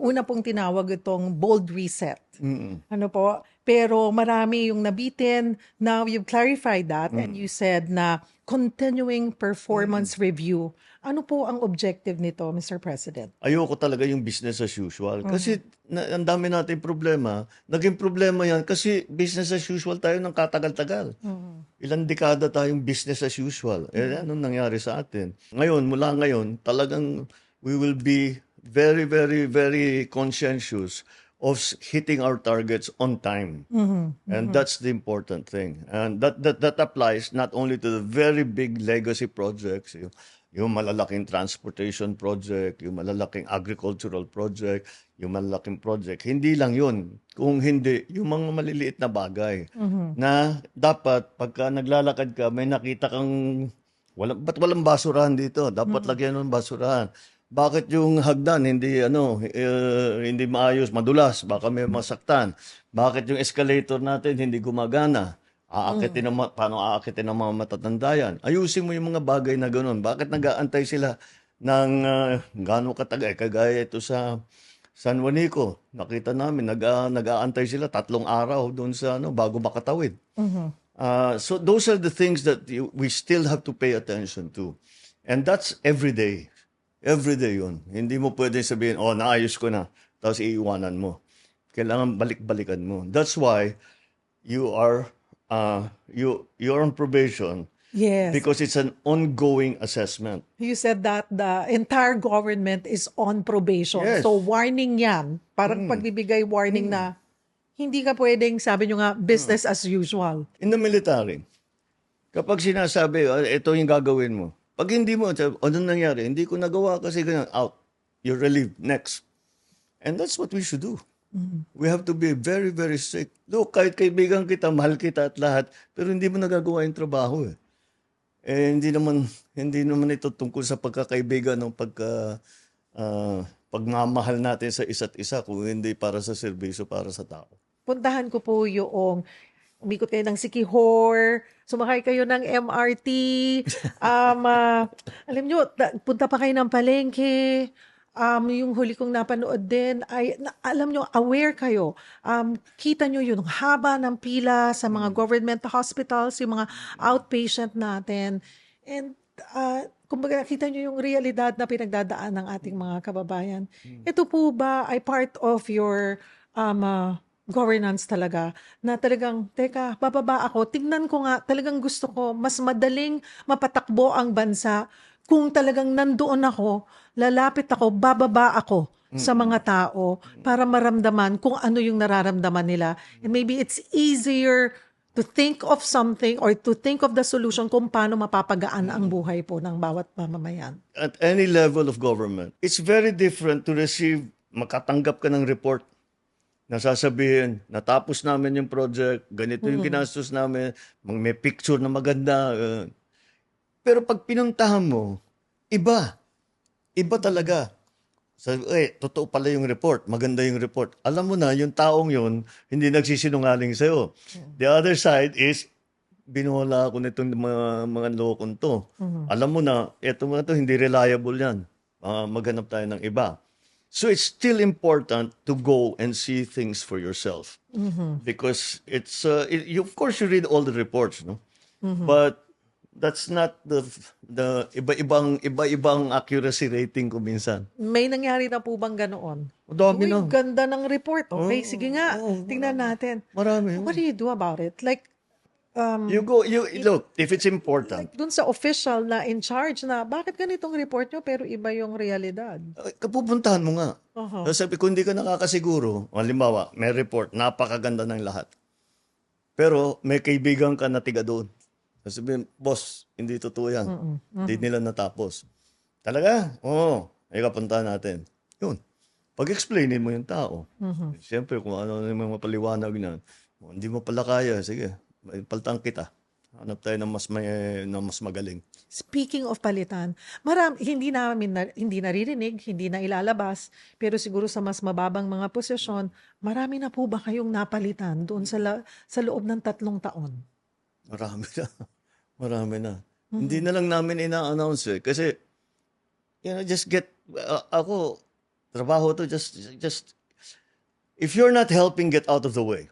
una pong tinawag itong bold reset. Mm. Ano po? Pero marami yung nabitin. Now you've clarified that and you said na continuing performance review. Ano po ang objective nito, Mr. President? Ayoko talaga yung business as usual. Kasi na, ang dami natin problema. Naging problema yan kasi business as usual tayo ng katagal-tagal. Ilang dekada tayong business as usual. Eh, anong nangyari sa atin? Ngayon, mula ngayon, talagang we will be very, very, very conscientious of hitting our targets on time. And that's the important thing. And that, that, that applies not only to the very big legacy projects, yung, yung malalaking transportation project, yung malalaking agricultural project, yung malalaking project. Hindi lang yun. Kung hindi, yung mga maliliit na bagay na dapat pagka naglalakad ka, may nakita kang walang, ba't walang basurahan dito? Dapat lagyan ng basurahan. Bakit yung hagdan hindi ano eh, hindi maayos, madulas, baka may masaktan. Bakit yung escalator natin hindi gumagana? Aakitin ng ma- paano aakitin ng mga matatanda yan? Ayusin mo yung mga bagay na ganoon. Bakit nag-aantay sila ng uh, gaano katagal? Kagaya ito sa San Juanico, nakita namin nag uh, nag-aantay sila tatlong araw doon sa ano bago makatawid. Uh, so those are the things that you, we still have to pay attention to. And that's every day. Every day yun. Hindi mo pwede sabihin, oh, naayos ko na. Tapos iiwanan mo. Kailangan balik-balikan mo. That's why you are uh, you you're on probation Yes. because it's an ongoing assessment. You said that the entire government is on probation. Yes. So warning yan. Parang pagbibigay warning na hindi ka pwedeng, sabi nyo nga, business as usual. In the military, kapag sinasabi, "Ah, ito yung gagawin mo, pag hindi mo, anong nangyari? Hindi ko nagawa kasi ganyan, out. You're relieved. Next. And that's what we should do. We have to be very, very strict. Look, kahit kaibigan kita, mahal kita at lahat, pero hindi mo nagagawa yung trabaho eh. Eh, hindi naman, hindi naman ito tungkol sa pagkakaibigan ng pagka, ah, pagmamahal natin sa isa't isa kung hindi para sa serbisyo, para sa tao. Puntahan ko po yung umikot kayo ng Sikihor, sumakay kayo ng MRT, um, ah, alam nyo, ta- punta pa kayo ng palengke, um, yung huli kong napanood din, ay, na, alam nyo, aware kayo. Um, kita nyo yung haba ng pila sa mga government hospitals, yung mga outpatient natin. And uh, kumbaga nakita nyo yung realidad na pinagdadaan ng ating mga kababayan. Ito po ba ay part of your um, uh, governance talaga na talagang, teka, bababa ako, tignan ko nga, talagang gusto ko, mas madaling mapatakbo ang bansa. Kung talagang nandoon ako, lalapit ako, bababa ako sa mga tao para maramdaman kung ano yung nararamdaman nila. And maybe it's easier to think of something or to think of the solution kung paano mapapagaan ang buhay po ng bawat mamamayan. at any level of government, it's very different to receive, makatanggap ka ng report na sasabihin, natapos namin yung project, ganito yung ginastos namin, may picture na maganda. uh, pero pag pinuntahan mo, iba. Iba talaga. Sabi, eh, totoo pala yung report. Maganda yung report. Alam mo na, yung taong yun, hindi nagsisinungaling sa'yo. The other side is, binuhala ako nitong mga, mga lokon to. Alam mo na, eto mga to, hindi reliable yan. Ah, maghanap tayo ng iba. So it's still important to go and see things for yourself. Because it's, uh, it, you, of course, you read all the reports, no? But that's not the the iba-ibang iba-ibang accuracy rating ko minsan. May nangyari na po bang ganoon? Dami Uy, ganda ng report. Okay, Oo, sige nga. oo, tingnan natin. Marami. What do you do about it? Like, um, You go, you look, if it's important, dun sa official na in charge na, bakit ganitong report nyo pero iba yung realidad? kapupuntahan mo nga. Aha. Sabi, kung hindi ka nakakasiguro, halimbawa, may report, napakaganda ng lahat. Pero may kaibigan ka na tiga doon. Sabi, boss, hindi totoo yan. Hindi nila natapos. Talaga? Oo. Ay kapuntahan natin. Yun. Pag-explainin mo yung tao. Siyempre, kung ano yung mga paliwanag na, "Oh, hindi mo pala kaya, sige, may paltang kita. Hanap tayo ng mas, may, ng mas magaling. Speaking of palitan, maram, hindi namin na, hindi naririnig, hindi na ilalabas, pero siguro sa mas mababang mga posisyon, marami na po ba kayong napalitan doon sa, la, sa loob ng tatlong taon? Marami na. Marami na. Hindi na lang namin ina-announce eh. Kasi, you know, just get, uh, ako, trabaho to, just, just, if you're not helping, get out of the way.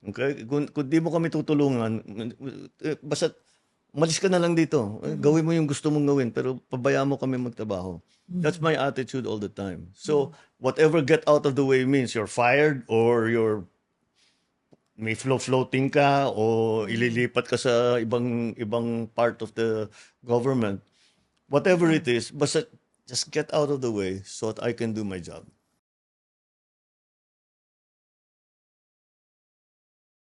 Okay? Kung, kung di mo kami tutulungan, eh, basta, malis ka na lang dito. Eh, Gawin mo yung gusto mong gawin, pero pabayaan mo kami magtrabaho. That's my attitude all the time. So, whatever get out of the way means you're fired or you're may flow floating ka o ililipat ka sa ibang ibang part of the government whatever it is basta just get out of the way so that I can do my job